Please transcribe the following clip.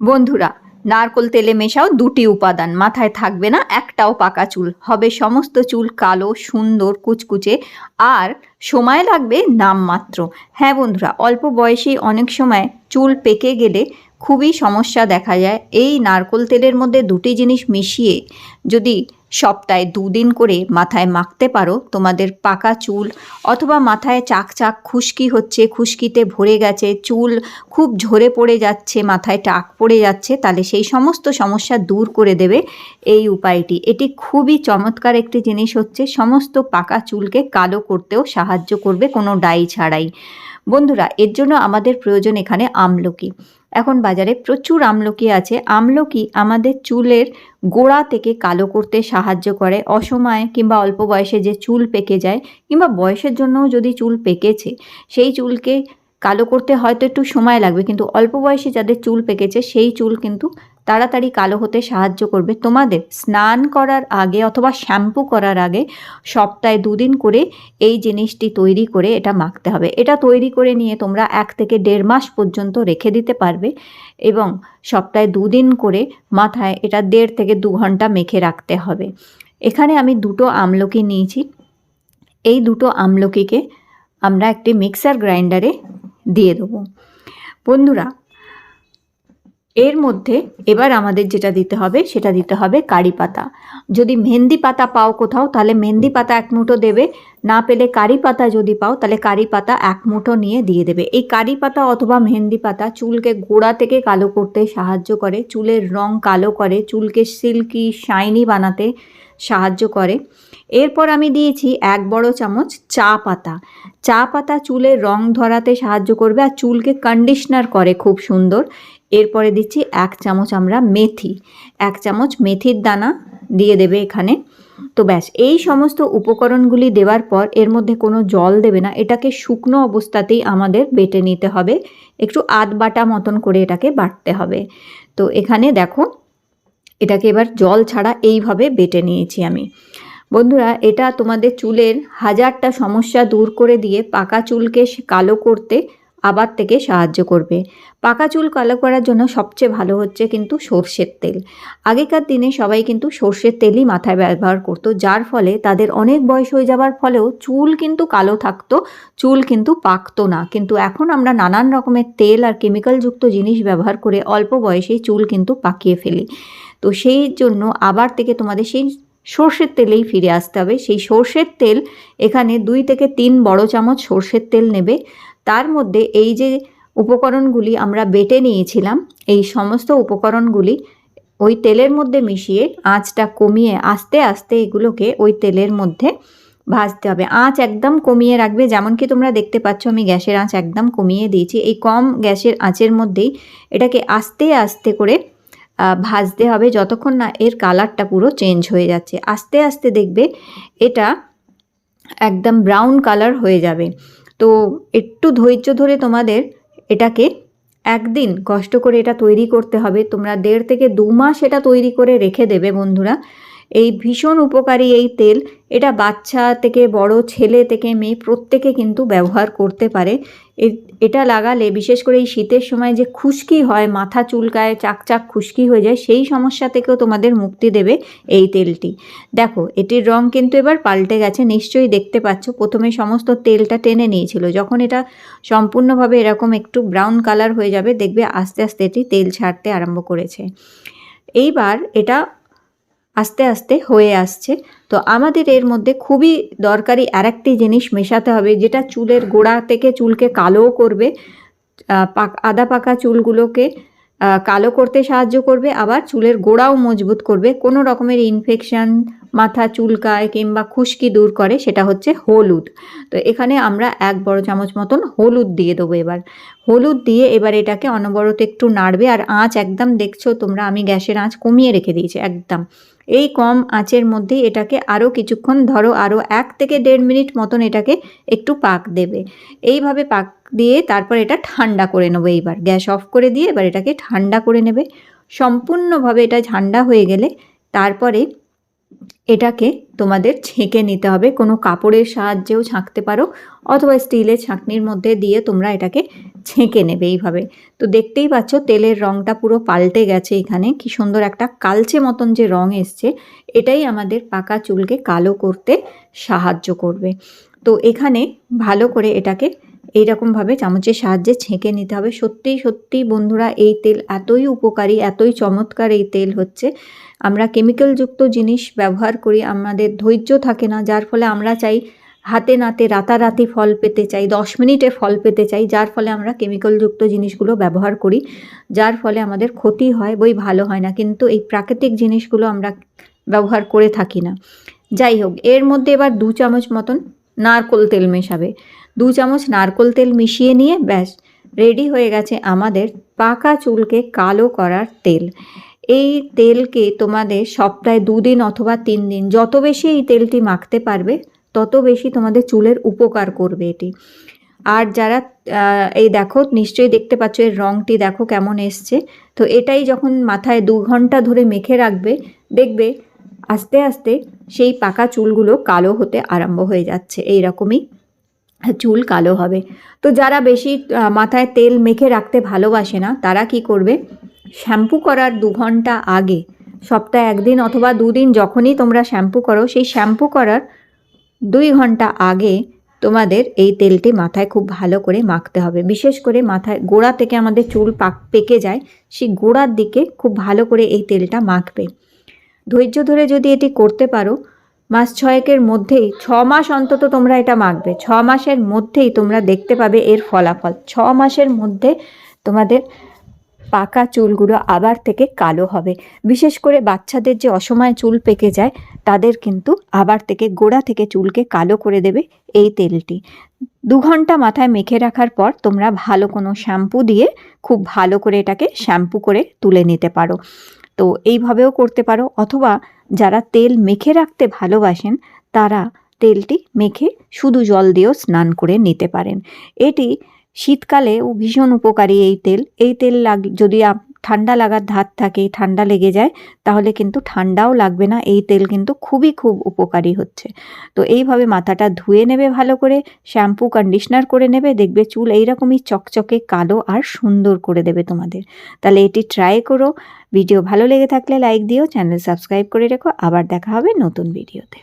বন্ধুরা, নারকোল তেলে মেশাও দুটি উপাদান, মাথায় থাকবে না একটাও পাকা চুল, হবে সমস্ত চুল কালো, সুন্দর, কুচকুচে, আর সময় লাগবে নামমাত্র। হ্যাঁ বন্ধুরা, অল্প বয়সেই অনেক সময় চুল পেকে গেলে খুবই সমস্যা দেখা যায়। এই নারকোল তেলের মধ্যে দুটি জিনিস মিশিয়ে যদি সপ্তাহে দুদিন করে মাথায় মাখতে পারো। তোমাদের পাকা চুল অথবা মাথায় চাক চাক খুশকি হচ্ছে, খুশকিতে ভরে গেছে, চুল খুব ঝরে পড়ে যাচ্ছে, মাথায় টাক পড়ে যাচ্ছে, তাহলে সেই সমস্ত সমস্যা দূর করে দেবে এই উপায়টি। এটি খুবই চমৎকার একটি জিনিস হচ্ছে, সমস্ত পাকা চুলকে কালো করতেও সাহায্য করবে, কোনো ডাই ছাড়াই। বন্ধুরা, এর জন্য আমাদের প্রয়োজন এখানে আমলকি। এখন বাজারে প্রচুর আমলকি আছে। আমলকি আমাদের চুলের গোড়া থেকে কালো করতে সাহায্য করে। অসময়ে কিংবা অল্প বয়সে যে চুল পেকে যায়, কিংবা বয়সের জন্যও যদি চুল পেকেছে, সেই চুলকে কালো করতে হয়তো একটু সময় লাগবে, কিন্তু অল্প বয়সে যাদের চুল পেকেছে, সেই চুল কিন্তু তাড়াতাড়ি কালো হতে সাহায্য করবে। তোমাদের স্নান করার আগে অথবা শ্যাম্পু করার আগে সপ্তাহে দুদিন করে এই জিনিসটি তৈরি করে এটা মাখতে হবে। এটা তৈরি করে নিয়ে তোমরা এক থেকে দেড় মাস পর্যন্ত রেখে দিতে পারবে এবং সপ্তাহে দুদিন করে মাথায় এটা দেড় থেকে দু ঘণ্টা মেখে রাখতে হবে। এখানে আমি দুটো আমলকি নিয়েছি। এই দুটো আমলকিকে আমরা একটি মিক্সার গ্রাইন্ডারে দিয়ে দেবো। বন্ধুরা এর মধ্যে এবার আমাদের যেটা দিতে হবে, সেটা দিতে হবে কারি পাতা। যদি মেহেন্দি পাতা পাও কোথাও, তাহলে মেহেন্দি পাতা এক মুঠো দেবে। না পেলে কারি পাতা যদি পাও, তাহলে কারি পাতা এক মুঠো নিয়ে দিয়ে দেবে। এই কারি পাতা অথবা মেহেন্দি পাতা চুলকে গোড়া থেকে কালো করতে সাহায্য করে। চুলের রং কালো করে, চুলকে সিল্কি, শাইনি বানাতে সাহায্য করে। এরপর আমি দিয়েছি এক বড় চামচ চা পাতা। চা পাতা চুলের রং ধরাতে সাহায্য করবে আর চুলকে কন্ডিশনার করে খুব সুন্দর। এরপরে দিচ্ছি এক চামচ আমরা মেথি। এক চামচ মেথির দানা দিয়ে দেবে এখানে। তো ব্যাস, এই সমস্ত উপকরণগুলি দেওয়ার পর এর মধ্যে কোনো জল দেবে না। এটাকে শুকনো অবস্থাতেই আমাদের বেটে নিতে হবে। একটু আধ বাটা মতন করে এটাকে বাটতে হবে। তো এখানে দেখো এটাকে এবার জল ছাড়া এইভাবে বেটে নিয়েছি আমি। বন্ধুরা, এটা তোমাদের চুলের হাজারটা সমস্যা দূর করে দিয়ে পাকা চুলকে কালো করতে আবার থেকে সাহায্য করবে। পাকা চুল কালো করার জন্য সবচেয়ে ভালো হচ্ছে কিন্তু সর্ষের তেল। আগেকার দিনে সবাই কিন্তু সর্ষের তেলই মাথায় ব্যবহার করতো, যার ফলে তাদের অনেক বয়স হয়ে যাওয়ার ফলেও চুল কিন্তু কালো থাকতো, চুল কিন্তু পাকতো না। কিন্তু এখন আমরা নানান রকমের তেল আর কেমিক্যালযুক্ত জিনিস ব্যবহার করে অল্প বয়সেই চুল কিন্তু পাকিয়ে ফেলি। তো সেই জন্য আবার থেকে তোমাদের সেই সর্ষের তেলেই ফিরে আসতে হবে। সেই সর্ষের তেল এখানে দুই থেকে তিন বড় চামচ সর্ষের তেল নেবে। তার মধ্যে এই যে উপকরণগুলি আমরা বেটে নিয়েছিলাম, এই সমস্ত উপকরণগুলি ওই তেলের মধ্যে মিশিয়ে আঁচটা কমিয়ে আস্তে আস্তে এগুলোকে ওই তেলের মধ্যে ভাজতে হবে। আঁচ একদম কমিয়ে রাখবে, যেমন কি তোমরা দেখতে পাচ্ছ আমি গ্যাসের আঁচ একদম কমিয়ে দিয়েছি। এই কম গ্যাসের আঁচের মধ্যেই এটাকে আস্তে আস্তে করে ভাজতে হবে যতক্ষণ না এর কালারটা পুরো চেঞ্জ হয়ে যাচ্ছে। আস্তে আস্তে দেখবে এটা একদম ব্রাউন কালার হয়ে যাবে। তো একটু ধৈর্য ধরে তোমাদের এটাকে একদিন কষ্ট করে এটা তৈরি করতে হবে। তোমরা দেড় থেকে দু মাস এটা তৈরি করে রেখে দেবে বন্ধুরা। এই ভীষণ উপকারী এই তেল। এটা বাচ্চা থেকে বড় ছেলে থেকে মেয়ে প্রত্যেকে কিন্তু ব্যবহার করতে পারে। এটা লাগালে, বিশেষ করে এই শীতের সময় যে খুশকি হয়, মাথা চুলকায়, চাকচাক খুশকি হয়ে যায়, সেই সমস্যা থেকেও তোমাদের মুক্তি দেবে এই তেলটি। দেখো, এটির রং কিন্তু এবার পাল্টে গেছে, নিশ্চয়ই দেখতে পাচ্ছ। প্রথমে সমস্ত তেলটা টেনে নিয়েছিল। যখন এটা সম্পূর্ণভাবে এরকম একটু ব্রাউন কালার হয়ে যাবে, দেখবে আস্তে আস্তে এটি তেল ছাড়তে আরম্ভ করেছে। এইবার এটা আস্তে আস্তে হয়ে আসছে। তো আমাদের এর মধ্যে খুবই দরকারি আরেকটি জিনিস মেশাতে হবে, যেটা চুলের গোড়া থেকে চুলকে কালোও করবে। আদা পাকা চুলগুলোকে কালো করতে সাহায্য করবে, আবার চুলের গোড়াও মজবুত করবে। কোনো রকমের ইনফেকশান মাথা চুলকায় কিংবা খুশকি দূর করে, সেটা হচ্ছে হলুদ। তো এখানে আমরা এক বড় চামচ মতন হলুদ দিয়ে দেবো এবার। হলুদ দিয়ে এবার এটাকে অনবরত একটু নাড়বে, আর আঁচ একদম দেখছ তোমরা, আমি গ্যাসের আঁচ কমিয়ে রেখে দিয়েছি, একদম। এই কম আঁচের মধ্যে এটাকে আরও কিছুক্ষণ ধরো আরও এক থেকে দেড় মিনিট মতন এটাকে একটু পাক দেবে। এইভাবে পাক দিয়ে তারপর এটা ঠান্ডা করে নেব এইবার। গ্যাস অফ করে দিয়ে এবার এটাকে ঠান্ডা করে নেবে। সম্পূর্ণভাবে এটা ঠান্ডা হয়ে গেলে তারপরে এটাকে তোমাদের ছেঁকে নিতে হবে। কোনো কাপড়ের সাহায্যেও ছাঁকতে পারো অথবা স্টিলের ছাঁকনির মধ্যে দিয়ে তোমরা এটাকে ছেঁকে নেবে এইভাবে। তো দেখতেই পাচ্ছ তেলের রঙটা পুরো পাল্টে গেছে এখানে। কি সুন্দর একটা কালচে মতন যে রং এসছে, এটাই আমাদের পাকা চুলকে কালো করতে সাহায্য করবে। তো এখানে ভালো করে এটাকে এইরকমভাবে চামচের সাহায্যে ছেঁকে নিতে হবে। সত্যিই সত্যিই বন্ধুরা, এই তেল এতই উপকারী, এতই চমৎকার এই তেল হচ্ছে। আমরা কেমিক্যালযুক্ত জিনিস ব্যবহার করি, আমাদের ধৈর্য থাকে না, যার ফলে আমরা চাই হাতে নাতে রাতারাতি ফল পেতে চাই, দশ মিনিটে ফল পেতে চাই, যার ফলে আমরা কেমিক্যালযুক্ত জিনিসগুলো ব্যবহার করি, যার ফলে আমাদের ক্ষতি হয়, বই ভালো হয় না, কিন্তু এই প্রাকৃতিক জিনিসগুলো আমরা ব্যবহার করে থাকি না। যাই হোক, এর মধ্যে এবার দু চামচ মতন নারকোল তেল মেশাবে। দু চামচ নারকোল তেল মিশিয়ে নিয়ে ব্যাস, রেডি হয়ে গেছে আমাদের পাকা চুলকে কালো করার তেল। এই তেলকে তোমাদের সপ্তাহে দুদিন অথবা তিন দিন যত বেশি এই তেলটি মাখতে পারবে, তত বেশি তোমাদের চুলের উপকার করবে এটি। আর যারা এই দেখো, নিশ্চয়ই দেখতে পাচ্ছ এর রঙটি দেখো কেমন এসছে। তো এটাই যখন মাথায় দু ঘণ্টা ধরে মেখে রাখবে, দেখবে আস্তে আস্তে সেই পাকা চুলগুলো কালো হতে আরম্ভ হয়ে যাচ্ছে এই রকমই চুল কালো হবে। তো যারা বেশি মাথায় তেল মেখে রাখতে ভালোবাসে না, তারা কি করবে? শ্যাম্পু করার দু ঘণ্টা আগে, সপ্তাহে একদিন অথবা দুদিন যখনই তোমরা শ্যাম্পু করো, সেই শ্যাম্পু করার দুই ঘণ্টা আগে তোমাদের এই তেলটি মাথায় খুব ভালো করে মাখতে হবে। বিশেষ করে মাথায় গোড়া থেকে আমাদের চুল পাক, পেকে যায়, সেই গোড়ার দিকে খুব ভালো করে এই তেলটা মাখবে। ধৈর্য ধরে যদি এটি করতে পারো, মাস ছয়েকের মধ্যেই, ছ মাস অন্তত তোমরা এটা মাখবে। ছ মাসের মধ্যেই তোমরা দেখতে পাবে এর ফলাফল। ছ মাসের মধ্যে তোমাদের পাকা চুলগুলো আবার থেকে কালো হবে। বিশেষ করে বাচ্চাদের যে অসময়ে চুল পেকে যায়, তাদের কিন্তু আবার থেকে গোড়া থেকে চুলকে কালো করে দেবে এই তেলটি। দু ঘণ্টা মাথায় মেখে রাখার পর তোমরা ভালো কোনো শ্যাম্পু দিয়ে খুব ভালো করে এটাকে শ্যাম্পু করে তুলে নিতে পারো। তো এইভাবেও করতে পারো অথবা যারা তেল মেখে রাখতে ভালোবাসেন, তারা তেলটি মেখে শুধু জল দিয়েও স্নান করে নিতে পারেন। এটি শীতকালেও ভীষণ উপকারী এই তেল। এই তেল লাগ যদি ঠান্ডা লাগার ধাত থাকে, ঠান্ডা লেগে যায়, তাহলে কিন্তু ঠান্ডাও লাগবে না। এই তেল কিন্তু খুবই খুব উপকারী হচ্ছে। তো এইভাবে মাথাটা ধুয়ে নেবে ভালো করে, শ্যাম্পু কন্ডিশনার করে নেবে, দেখবে চুল এইরকমই চকচকে, কালো আর সুন্দর করে দেবে তোমাদের। তাহলে এটি ট্রাই করো। ভিডিও ভালো লেগে থাকলে লাইক দিও চ্যানেল সাবস্ক্রাইব করে রেখো। আবার দেখা হবে নতুন ভিডিওতে